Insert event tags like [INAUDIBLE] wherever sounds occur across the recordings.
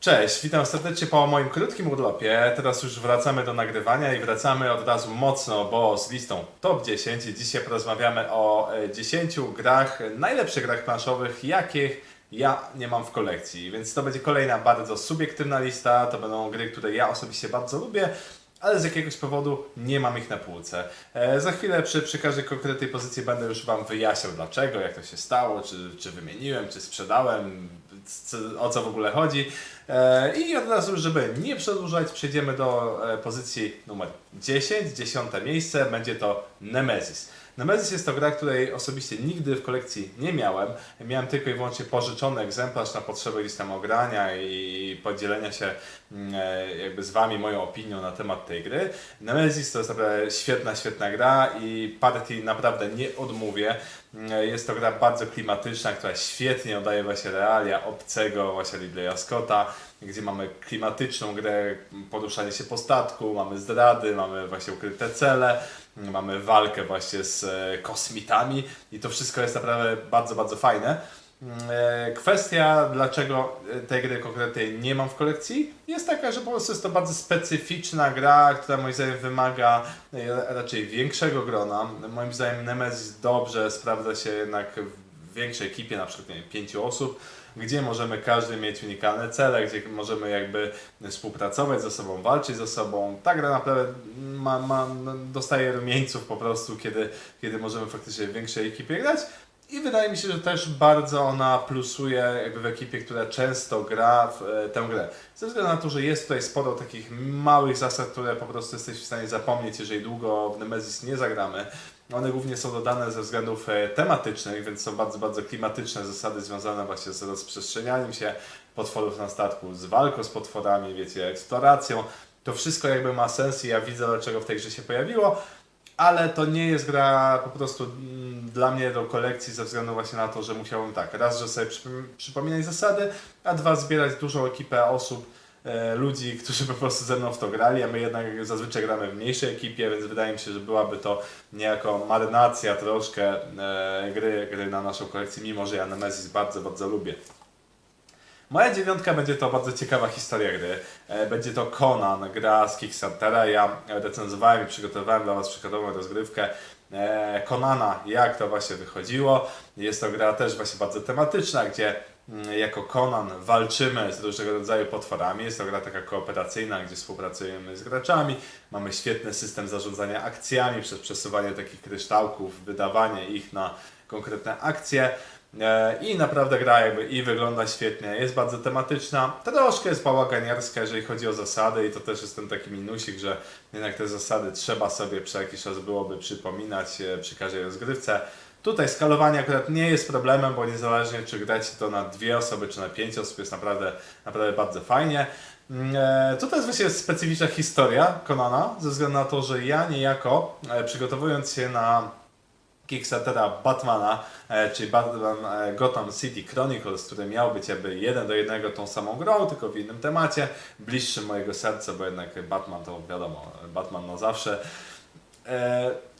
Cześć, witam serdecznie po moim krótkim urlopie. Teraz już wracamy do nagrywania i wracamy od razu mocno, bo z listą top 10. Dzisiaj porozmawiamy o e, 10 grach, najlepszych grach planszowych, jakich ja nie mam w kolekcji. Więc to będzie kolejna bardzo subiektywna lista. To będą gry, które ja osobiście bardzo lubię. Ale z jakiegoś powodu nie mam ich na półce. E, za chwilę przy, przy każdej konkretnej pozycji będę już Wam wyjaśniał dlaczego, jak to się stało, czy, czy wymieniłem, czy sprzedałem, o co w ogóle chodzi. E, I od razu, żeby nie przedłużać, przejdziemy do e, pozycji numer 10, dziesiąte miejsce, będzie to Nemesis. Nemesis jest to gra, której osobiście nigdy w kolekcji nie miałem. Miałem tylko i wyłącznie pożyczony egzemplarz na potrzeby gdzieś ogrania i podzielenia się mm, e, jakby z Wami moją opinią na temat tej gry. Nemesis to jest naprawdę świetna, świetna gra i partii naprawdę nie odmówię. Mm, Jest to gra bardzo klimatyczna, która świetnie oddaje właśnie realia obcego właśnie Ridleya Scotta, gdzie mamy klimatyczną grę, poruszanie się po statku, mamy zdrady, mamy właśnie ukryte cele, mamy walkę właśnie z e, kosmitami i to wszystko jest naprawdę bardzo, bardzo fajne. E, Kwestia, dlaczego e, tej gry konkretnej nie mam w kolekcji, jest taka, że po prostu jest to bardzo specyficzna gra, która moim zdaniem wymaga raczej większego grona. Moim zdaniem Nemesis dobrze sprawdza się jednak w większej ekipie, na przykład nie wiem, pięciu osób, gdzie możemy każdy mieć unikalne cele, gdzie możemy jakby współpracować ze sobą, walczyć ze sobą. Ta gra naprawdę ma, ma, dostaje rumieńców po prostu, kiedy, kiedy możemy faktycznie w większej ekipie grać. I wydaje mi się, że też bardzo ona plusuje jakby w ekipie, która często gra w e, tę grę. Ze względu na to, że jest tutaj sporo takich małych zasad, które po prostu jesteś w stanie zapomnieć, jeżeli długo w Nemesis nie zagramy. One głównie są dodane ze względów e, tematycznych, więc są bardzo, bardzo klimatyczne zasady związane właśnie z rozprzestrzenianiem się potworów na statku, z walką z potworami, wiecie, eksploracją. To wszystko jakby ma sens i ja widzę, dlaczego w tej grze się pojawiło ale to nie jest gra po prostu mm, dla mnie do kolekcji ze względu właśnie na to, że musiałbym tak, raz, że sobie przypom- przypominać zasady, a dwa, zbierać dużą ekipę osób, ludzi, którzy po prostu ze mną w to grali, a my jednak zazwyczaj gramy w mniejszej ekipie, więc wydaje mi się, że byłaby to niejako marynacja troszkę e, gry, gry na naszą kolekcję, mimo że ja Nemesis bardzo, bardzo lubię. Moja dziewiątka będzie to bardzo ciekawa historia gry. E, Będzie to Conan, gra z Kickstartera. Ja recenzowałem i przygotowałem dla Was przykładową rozgrywkę e, Conana, jak to właśnie wychodziło. Jest to gra też właśnie bardzo tematyczna, gdzie jako Conan walczymy z różnego rodzaju potworami. Jest to gra taka kooperacyjna, gdzie współpracujemy z graczami. Mamy świetny system zarządzania akcjami przez przesuwanie takich kryształków, wydawanie ich na konkretne akcje. E, I naprawdę gra jakby i wygląda świetnie, jest bardzo tematyczna. Troszkę jest bałaganiarska, jeżeli chodzi o zasady i to też jest ten taki minusik, że jednak te zasady trzeba sobie przez jakiś czas byłoby przypominać e, przy każdej rozgrywce. Tutaj skalowanie akurat nie jest problemem, bo niezależnie czy gracie to na dwie osoby czy na pięć osób jest naprawdę, naprawdę bardzo fajnie. Mm, e, Tutaj jest właśnie specyficzna historia Konana, ze względu na to, że ja niejako e, przygotowując się na Kickstartera Batmana, e, czyli Batman Gotham City Chronicles, który miał być jakby jeden do jednego tą samą grą, tylko w innym temacie, bliższym mojego serca, bo jednak Batman to wiadomo, Batman na zawsze.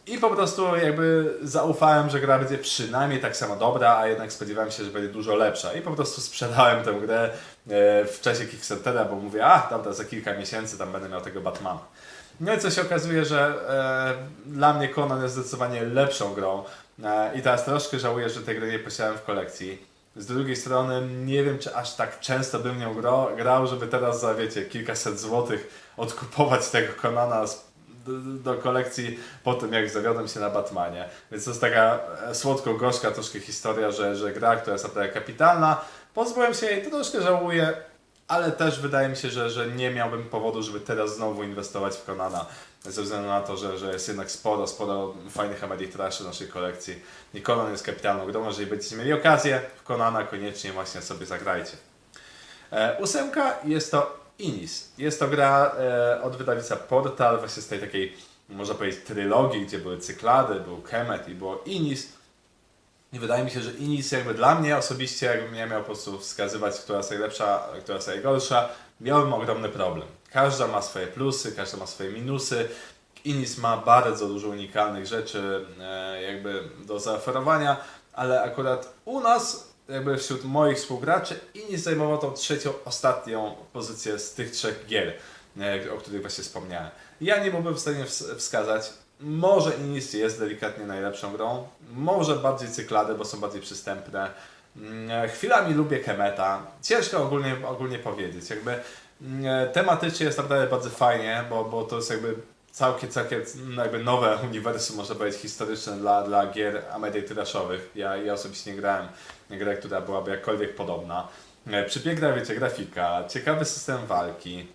I po prostu jakby zaufałem, że gra będzie przynajmniej tak samo dobra, a jednak spodziewałem się, że będzie dużo lepsza. I po prostu sprzedałem tę grę e, w czasie Kickstartera, bo mówię, a dobra, za kilka miesięcy tam będę miał tego Batmana. No i co się okazuje, że e, dla mnie Conan jest zdecydowanie lepszą grą e, i teraz troszkę żałuję, że tej gry nie posiadałem w kolekcji. Z drugiej strony nie wiem, czy aż tak często bym nią grał, żeby teraz za, wiecie, kilkaset złotych odkupować tego Conana z, do, do kolekcji po tym, jak zawiodłem się na Batmanie. Więc to jest taka e, słodko-gorzka troszkę historia, że, że gra, która jest naprawdę kapitalna, pozbyłem się jej, troszkę żałuję, ale też wydaje mi się, że, że nie miałbym powodu, żeby teraz znowu inwestować w Conana, ze względu na to, że, że jest jednak sporo, sporo fajnych Ameritraszy w naszej kolekcji. I Conan jest kapitalną grą, jeżeli będziecie mieli okazję, w Conana koniecznie właśnie sobie zagrajcie. E, ósemka jest to Inis. Jest to gra e, od wydawnictwa Portal, właśnie z tej takiej, można powiedzieć, trylogii, gdzie były cyklady, był Kemet i było Inis. I wydaje mi się, że Inis jakby dla mnie osobiście, jakbym ja miał po prostu wskazywać, która jest najlepsza, a która jest najgorsza, miałbym ogromny problem. Każda ma swoje plusy, każda ma swoje minusy. Inis ma bardzo dużo unikalnych rzeczy e, jakby do zaoferowania, ale akurat u nas jakby wśród moich współgraczy i zajmował tą trzecią, ostatnią pozycję z tych trzech gier, e, o których właśnie wspomniałem. Ja nie byłbym w stanie ws- wskazać, może Inis jest delikatnie najlepszą grą, może bardziej cyklady, bo są bardziej przystępne. Mm, Chwilami lubię Kemeta. Ciężko ogólnie, ogólnie powiedzieć. Jakby mm, tematycznie jest naprawdę bardzo fajnie, bo, bo to jest jakby całkiem, całkiem jakby nowe uniwersum, można powiedzieć, historyczne dla, dla gier Ameritraszowych. Ja, ja osobiście nie grałem grę, która byłaby jakkolwiek podobna. E, Przepiękna, wiecie, grafika, ciekawy system walki,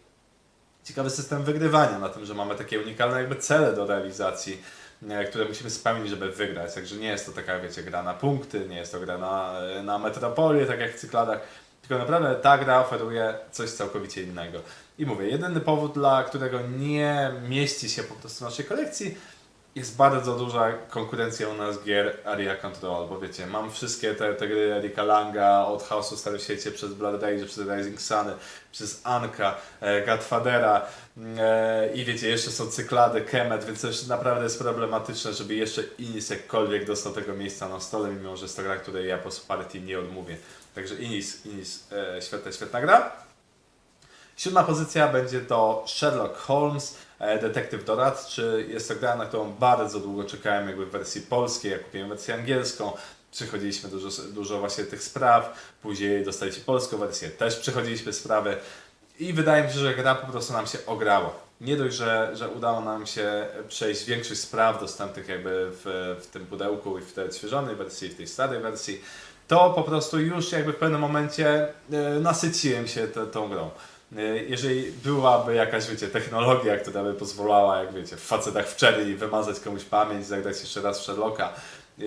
ciekawy system wygrywania na tym, że mamy takie unikalne jakby cele do realizacji, e, które musimy spełnić, żeby wygrać. Także nie jest to taka, wiecie, gra na punkty, nie jest to gra na, na metropolię, tak jak w cykladach, tylko naprawdę ta gra oferuje coś całkowicie innego. I mówię, jedyny powód, dla którego nie mieści się po prostu w naszej kolekcji, jest bardzo duża konkurencja u nas gier Area Control, bo wiecie, mam wszystkie te, te gry Erika Langa od Chaosu w Starym Świecie, przez Blood Rage, przez Rising Suny, przez Anka, e, Godfathera e, i wiecie, jeszcze są cyklady, Kemet, więc już naprawdę jest problematyczne, żeby jeszcze Inis jakkolwiek dostał tego miejsca na stole, mimo że jest to gra, której ja po partii nie odmówię. Także Inis, Inis, e, świetna, świetna gra. Siódma pozycja będzie to Sherlock Holmes, e, detektyw doradczy. Jest to gra, na którą bardzo długo czekałem jakby w wersji polskiej, ja kupiłem wersję angielską. Przechodziliśmy dużo, dużo właśnie tych spraw, później dostaliśmy polską wersję, też przechodziliśmy sprawy i wydaje mi się, że gra po prostu nam się ograła. Nie dość, że, że udało nam się przejść większość spraw dostępnych jakby w, w tym pudełku i w tej odświeżonej wersji, w tej starej wersji, to po prostu już jakby w pewnym momencie e, nasyciłem się tą grą. E, Jeżeli byłaby jakaś, wiecie, technologia, która by pozwalała, jak wiecie, w facetach w cherry wymazać komuś pamięć, zagrać jeszcze raz w Sherlocka, e,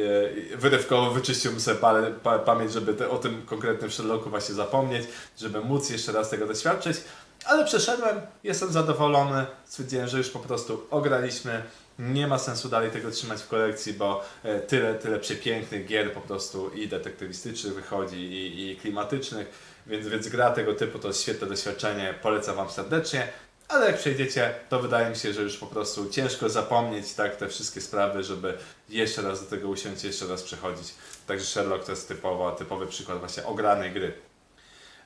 wyrywkowo wyczyściłbym sobie parę, pa, pamięć, żeby te, o tym konkretnym Sherlocku właśnie zapomnieć, żeby móc jeszcze raz tego doświadczyć, ale przeszedłem, jestem zadowolony, stwierdziłem, że już po prostu ograliśmy, nie ma sensu dalej tego trzymać w kolekcji, bo e, tyle, tyle przepięknych gier po prostu i detektywistycznych wychodzi, i, i klimatycznych, więc, więc gra tego typu to jest świetne doświadczenie, polecam Wam serdecznie. Ale jak przejdziecie, to wydaje mi się, że już po prostu ciężko zapomnieć tak te wszystkie sprawy, żeby jeszcze raz do tego usiąść, jeszcze raz przechodzić. Także Sherlock to jest typowo, typowy przykład właśnie ogranej gry.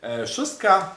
E, szóstka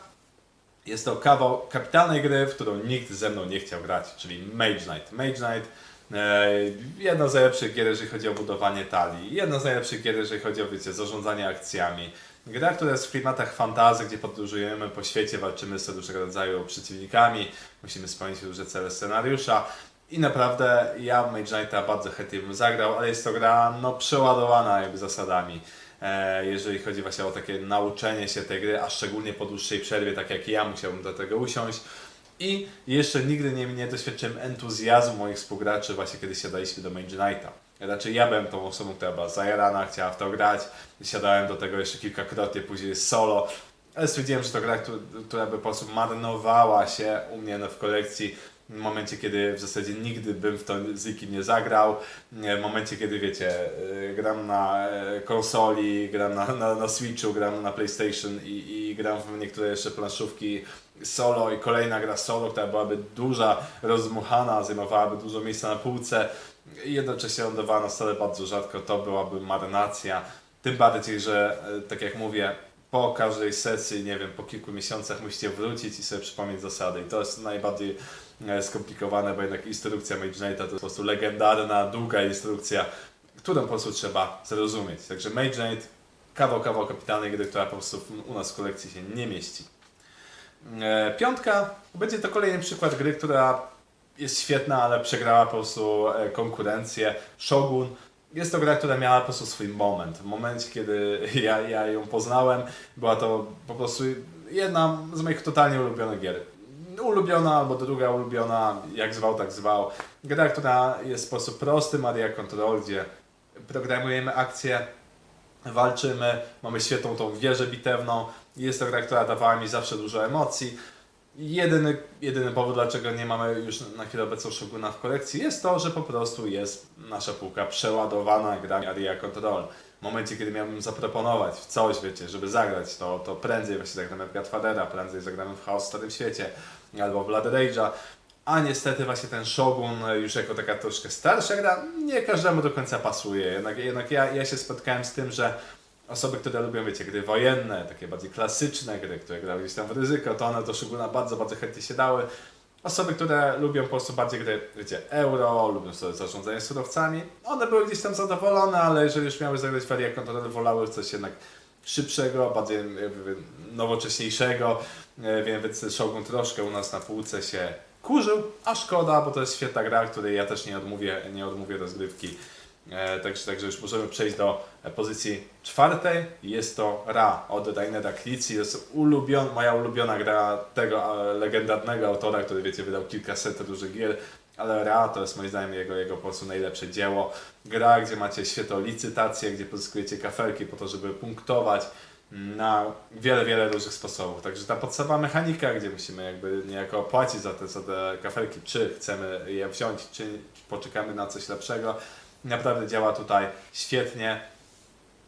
jest to kawał kapitalnej gry, w którą nikt ze mną nie chciał grać, czyli Mage Knight. Mage Knight, e, jedna z najlepszych gier, jeżeli chodzi o budowanie talii, jedna z najlepszych gier, jeżeli chodzi o wiecie, zarządzanie akcjami. Gra, która jest w klimatach fantazy, gdzie podróżujemy po świecie, walczymy z różnego rodzaju przeciwnikami, musimy spełnić różne cele scenariusza. I naprawdę ja Mage Knighta bardzo chętnie bym zagrał, ale jest to gra no, przeładowana jakby zasadami. E, jeżeli chodzi właśnie o takie nauczenie się tej gry, a szczególnie po dłuższej przerwie, tak jak ja musiałbym do tego usiąść. I jeszcze nigdy nie, nie doświadczyłem entuzjazmu moich współgraczy właśnie kiedy siadaliśmy do Mage Knighta. Raczej ja byłem tą osobą, która była zajarana, chciała w to grać. Siadałem do tego jeszcze kilkakrotnie, później solo. Ale stwierdziłem, że to gra, która, by po prostu marnowała się u mnie no, w kolekcji w momencie, kiedy w zasadzie nigdy bym w to z nikim nie zagrał, w momencie, kiedy wiecie, y, gram na y, konsoli, gram na, na, na Switchu, gram na PlayStation i, i gram w niektóre jeszcze planszówki solo i kolejna gra solo, która byłaby duża, rozmuchana, zajmowałaby dużo miejsca na półce jednocześnie lądowała na stole bardzo rzadko, to byłaby marnacja. Tym bardziej, że y, tak jak mówię, po każdej sesji, nie wiem, po kilku miesiącach musicie wrócić i sobie przypomnieć zasady. I to jest najbardziej e, skomplikowane, bo jednak instrukcja Mage Knighta to jest po prostu legendarna, długa instrukcja, którą po prostu trzeba zrozumieć. Także Mage Knight, kawał, kawał kapitalnej gry, która po prostu u nas w kolekcji się nie mieści. E, Piątka będzie to kolejny przykład gry, która jest świetna, ale przegrała po prostu e, konkurencję. Shogun jest to gra, która miała po prostu swój moment. W momencie, kiedy [LAUGHS] ja, ja ją poznałem, była to po prostu jedna z moich totalnie ulubionych gier. Ulubiona albo druga ulubiona, jak zwał, tak zwał. Gra, która jest w sposób prosty, Maria Control, gdzie programujemy akcje, walczymy, mamy świetną tą wieżę bitewną. Jest to gra, która dawała mi zawsze dużo emocji. Jedyny, jedyny powód, dlaczego nie mamy już na chwilę obecną Shoguna w kolekcji, jest to, że po prostu jest nasza półka przeładowana grami Area Control. W momencie, kiedy miałbym zaproponować w coś, wiecie, żeby zagrać, to, to prędzej właśnie zagramy w Godfathera, prędzej zagramy w Chaos w Starym Świecie albo w Blood Rage'a. A niestety właśnie ten Shogun e, już jako taka troszkę starsza gra nie każdemu do końca pasuje. Jednak, jednak ja, ja się spotkałem z tym, że Osoby, które lubią, wiecie, gry wojenne, takie bardziej klasyczne gry, które grały gdzieś tam w ryzyko, to one do Shoguna bardzo, bardzo chętnie się dały. Osoby, które lubią po prostu bardziej gry, wiecie, euro, lubią sobie zarządzanie surowcami, one były gdzieś tam zadowolone, ale jeżeli już miały zagrać w Area Control, wolały coś jednak szybszego, bardziej nowocześniejszego, e, więc Shogun troszkę u nas na półce się kurzył, a szkoda, bo to jest świetna gra, której ja też nie odmówię, nie odmówię rozgrywki. E, Także, także już możemy przejść do e, pozycji czwartej. Jest to Ra od Rainera Klitzi. Jest ulubion, moja ulubiona gra tego e, legendarnego autora, który wiecie, wydał kilkaset różnych gier. Ale Ra to jest moim zdaniem jego, jego po prostu najlepsze dzieło. Gra, gdzie macie świetną licytację, gdzie pozyskujecie kafelki po to, żeby punktować na wiele, wiele różnych sposobów. Także ta podstawowa mechanika, gdzie musimy jakby niejako płacić za te, za te kafelki, czy chcemy je wziąć, czy poczekamy na coś lepszego, naprawdę działa tutaj świetnie.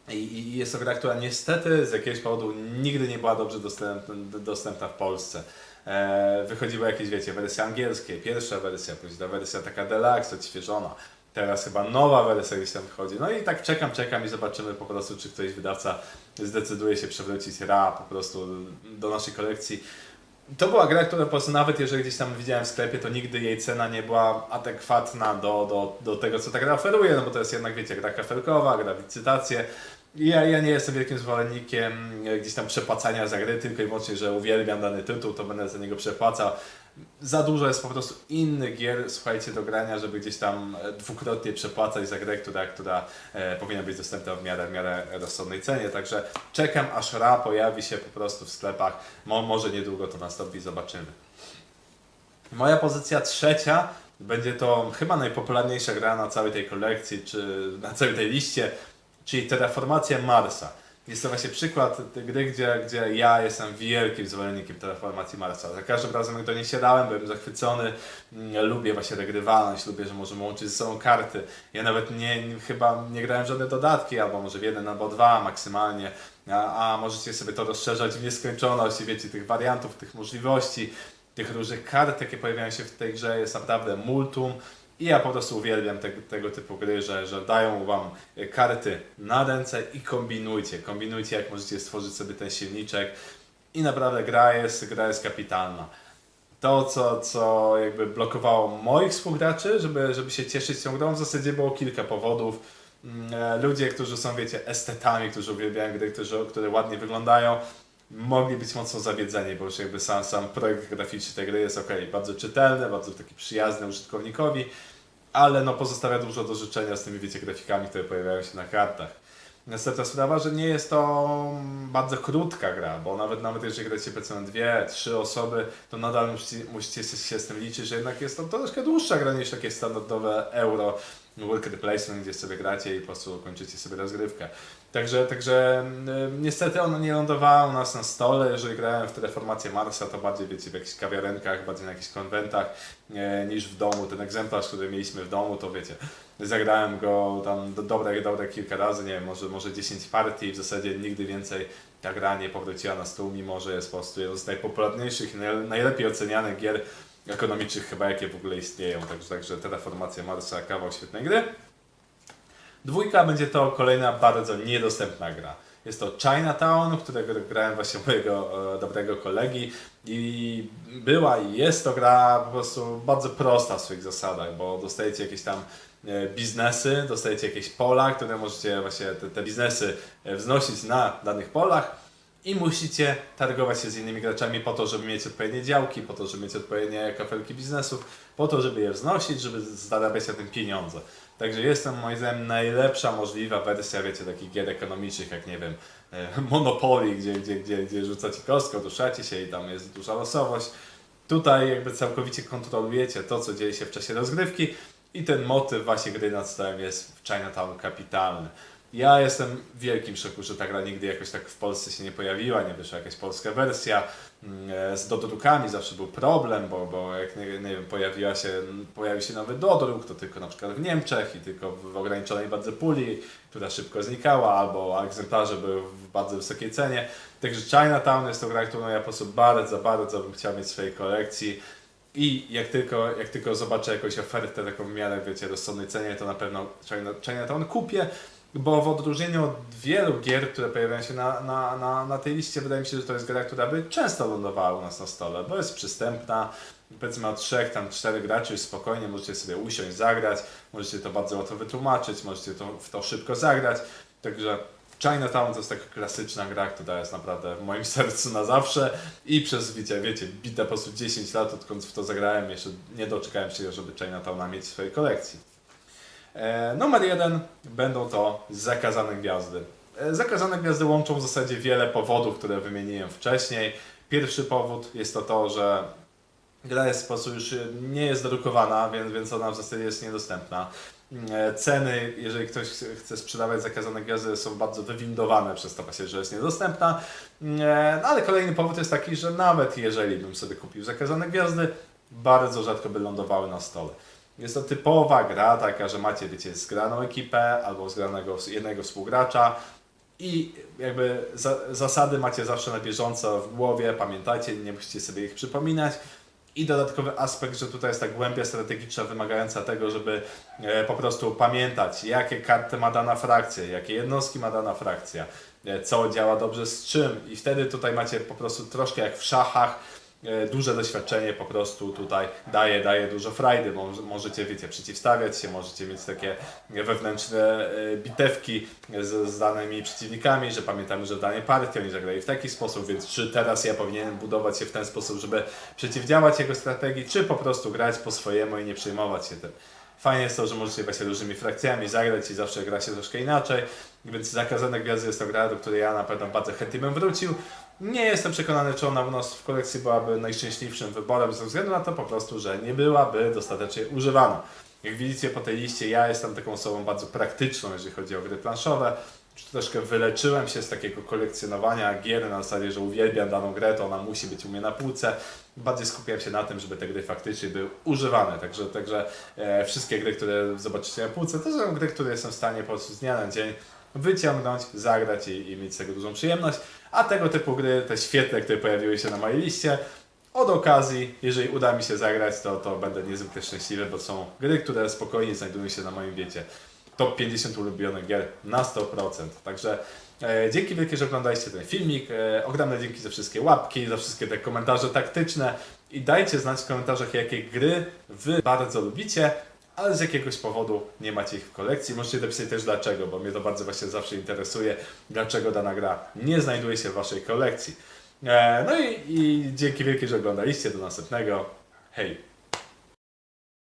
I, jest to gra, która niestety z jakiegoś powodu nigdy nie była dobrze dostępna, w Polsce. E, wychodziły jakieś, wiecie, wersje angielskie, pierwsza wersja, później ta wersja taka deluxe, odświeżona. Teraz chyba nowa wersja gdzieś tam wychodzi. No i tak czekam, czekam i zobaczymy po prostu, czy któryś wydawca zdecyduje się przewrócić RA po prostu do naszej kolekcji. To była gra, która po prostu nawet jeżeli gdzieś tam widziałem w sklepie, to nigdy jej cena nie była adekwatna do, do, do tego, co ta gra oferuje, no bo to jest jednak, wiecie, gra kafelkowa, gra w licytację. Ja, ja nie jestem wielkim zwolennikiem e, gdzieś tam przepłacania za gry, tylko i wyłącznie, że uwielbiam dany tytuł, to będę za niego przepłacał. Za dużo jest po prostu innych gier, słuchajcie, do grania, żeby gdzieś tam e, dwukrotnie przepłacać za grę, która, która e, powinna być dostępna w miarę, w miarę rozsądnej cenie. Także czekam, aż RA pojawi się po prostu w sklepach. Mo, może niedługo to nastąpi, zobaczymy. Moja pozycja trzecia będzie to chyba najpopularniejsza gra na całej tej kolekcji, czy na całej tej liście, czyli Terraformacja Marsa. Jest to właśnie przykład tej gry, gdzie, gdzie ja jestem wielkim zwolennikiem Terraformacji Marsa. Za każdym razem, jak do niej siadałem, byłem zachwycony. Mm, Lubię właśnie regrywalność, lubię, że możemy łączyć ze sobą karty. Ja nawet nie, chyba nie grałem w żadne dodatki, albo może w jeden albo dwa maksymalnie. A, a możecie sobie to rozszerzać w nieskończoność wiecie, tych wariantów, tych możliwości, tych różnych kart, jakie pojawiają się w tej grze jest naprawdę multum. I ja po prostu uwielbiam tego, tego typu gry, że, że dają wam karty na ręce i kombinujcie. Kombinujcie, jak możecie stworzyć sobie ten silniczek. I naprawdę gra jest, gra jest kapitalna. To, co, co jakby blokowało moich współgraczy, żeby, żeby się cieszyć tą grą, w zasadzie było kilka powodów. Mm, e, Ludzie, którzy są, wiecie, estetami, którzy uwielbiają gry, którzy, które ładnie wyglądają, mogli być mocno zawiedzeni, bo już jakby sam, sam projekt graficzny tej gry jest ok, bardzo czytelny, bardzo taki przyjazny użytkownikowi, ale no pozostawia dużo do życzenia z tymi, wiecie, grafikami, które pojawiają się na kartach. Następna sprawa, że nie jest to bardzo krótka gra, bo nawet, nawet jeżeli gracie powiedzmy dwie, trzy osoby, to nadal musicie, musicie się z tym liczyć, że jednak jest to troszkę dłuższa gra niż takie standardowe euro worker placement, gdzie sobie gracie i po prostu kończycie sobie rozgrywkę. Także, także niestety ona nie lądowała u nas na stole. Jeżeli grałem w tę reformację Marsa, to bardziej wiecie, w jakichś kawiarenkach, bardziej na jakichś konwentach niż w domu. Ten egzemplarz, który mieliśmy w domu, to wiecie, zagrałem go tam do, dobre, dobre kilka razy, nie wiem, może, może 10 partii. W zasadzie nigdy więcej ta gra nie powróciła na stół, mimo że jest po prostu jedną z najpopularniejszych najlepiej ocenianych gier ekonomicznych chyba jakie w ogóle istnieją. Także, także Terraformacja Marsa, kawał świetnej gry. Dwójka będzie to kolejna bardzo niedostępna gra. Jest to Chinatown, którego grałem właśnie mojego e, dobrego kolegi i była i jest to gra po prostu bardzo prosta w swoich zasadach, bo dostajecie jakieś tam e, biznesy, dostajecie jakieś pola, które możecie właśnie te, te biznesy e, wznosić na danych polach i musicie targować się z innymi graczami po to, żeby mieć odpowiednie działki, po to, żeby mieć odpowiednie kafelki biznesów, po to, żeby je wznosić, żeby zarabiać na tym pieniądze. Także jest to moim zdaniem najlepsza możliwa wersja, wiecie, takich gier ekonomicznych, jak nie wiem, e, [LAUGHS] Monopoly, gdzie, gdzie, gdzie, gdzie rzucacie kostką, ruszacie się i tam jest duża losowość. Tutaj jakby całkowicie kontrolujecie to, co dzieje się w czasie rozgrywki i ten motyw właśnie gry nad stołem jest w Chinatown kapitalny. Ja jestem w wielkim szoku, że ta gra nigdy jakoś tak w Polsce się nie pojawiła, nie wyszła jakaś polska wersja. Mm, e, Z dodrukami zawsze był problem, bo, bo jak nie, nie wiem, pojawiła się, pojawił się nowy dodruk, to tylko na przykład w Niemczech i tylko w ograniczonej bardzo puli, która szybko znikała, albo egzemplarze były w bardzo wysokiej cenie. Także Chinatown jest to gra, którą ja po prostu bardzo, bardzo bym chciał mieć w swojej kolekcji. I jak tylko, jak tylko zobaczę jakąś ofertę taką w miarę, wiecie, rozsądnej cenie, to na pewno China, Chinatown kupię. Bo w odróżnieniu od wielu gier, które pojawiają się na, na, na, na tej liście, wydaje mi się, że to jest gra, która by często lądowała u nas na stole, bo jest przystępna, powiedzmy od trzech, tam czterech graczy już spokojnie możecie sobie usiąść, zagrać, możecie to bardzo łatwo wytłumaczyć, możecie to, w to szybko zagrać, także Chinatown to jest taka klasyczna gra, która jest naprawdę w moim [LAUGHS] sercu na zawsze i przez, wiecie, wiecie, bite po prostu 10 lat, odkąd w to zagrałem, jeszcze nie doczekałem się, żeby Chinatowna mieć w swojej kolekcji. E, numer jeden będą to zakazane gwiazdy. E, zakazane gwiazdy łączą w zasadzie wiele powodów, które wymieniłem wcześniej. Pierwszy powód jest to to, że gra jest po prostu już e, nie jest drukowana, więc, więc ona w zasadzie jest niedostępna. E, Ceny, jeżeli ktoś chce- sprzedawać zakazane gwiazdy, są bardzo wywindowane przez to że jest niedostępna. E, No ale kolejny powód jest taki, że nawet jeżeli bym sobie kupił zakazane gwiazdy, bardzo rzadko by lądowały na stole. Jest to typowa gra, taka, że macie, wiecie, zgraną ekipę albo zgranego jednego współgracza i jakby za, zasady macie zawsze na bieżąco w głowie, pamiętajcie, nie musicie sobie ich przypominać. I dodatkowy aspekt, że tutaj jest ta głębia strategiczna wymagająca tego, żeby e, po prostu pamiętać, jakie karty ma dana frakcja, jakie jednostki ma dana frakcja, e, co działa dobrze z czym. I wtedy tutaj macie po prostu troszkę jak w szachach, duże doświadczenie po prostu tutaj daje, daje dużo frajdy, możecie, wiecie, przeciwstawiać się, możecie mieć takie wewnętrzne e, bitewki z, z danymi przeciwnikami, że pamiętamy, że w danej partii oni zagrali w taki sposób, więc czy teraz ja powinienem budować się w ten sposób, żeby przeciwdziałać jego strategii, czy po prostu grać po swojemu i nie przejmować się tym. Fajnie jest to, że możecie właśnie różnymi frakcjami zagrać i zawsze gra się troszkę inaczej, więc Zakazane Gwiazdy jest to gra, do której ja na pewno bardzo chętnie bym wrócił. Nie jestem przekonany, czy ona u nas w kolekcji byłaby najszczęśliwszym wyborem, ze względu na to po prostu, że nie byłaby dostatecznie używana. Jak widzicie po tej liście, ja jestem taką osobą bardzo praktyczną, jeżeli chodzi o gry planszowe. Troszkę wyleczyłem się z takiego kolekcjonowania gier na zasadzie, że uwielbiam daną grę, to ona musi być u mnie na półce. Bardziej skupiam się na tym, żeby te gry faktycznie były używane. Także, także e, wszystkie gry, które zobaczycie na półce, to są gry, które jestem w stanie po prostu z dnia na dzień wyciągnąć, zagrać i, i mieć z tego dużą przyjemność. A tego typu gry, te świetne, które pojawiły się na mojej liście, od okazji, jeżeli uda mi się zagrać, to, to będę niezwykle szczęśliwy, bo są gry, które spokojnie znajdują się na moim wiecie. Top 50 ulubionych gier na 100%. Także e, dzięki wielkie, że oglądaliście ten filmik. E, ogromne dzięki za wszystkie łapki, za wszystkie te komentarze taktyczne. I dajcie znać w komentarzach, jakie gry Wy bardzo lubicie, ale z jakiegoś powodu nie macie ich w kolekcji. Możecie napisać też dlaczego, bo mnie to bardzo właśnie zawsze interesuje, dlaczego dana gra nie znajduje się w Waszej kolekcji. E, no i, i dzięki wielkie, że oglądaliście. Do następnego. Hej!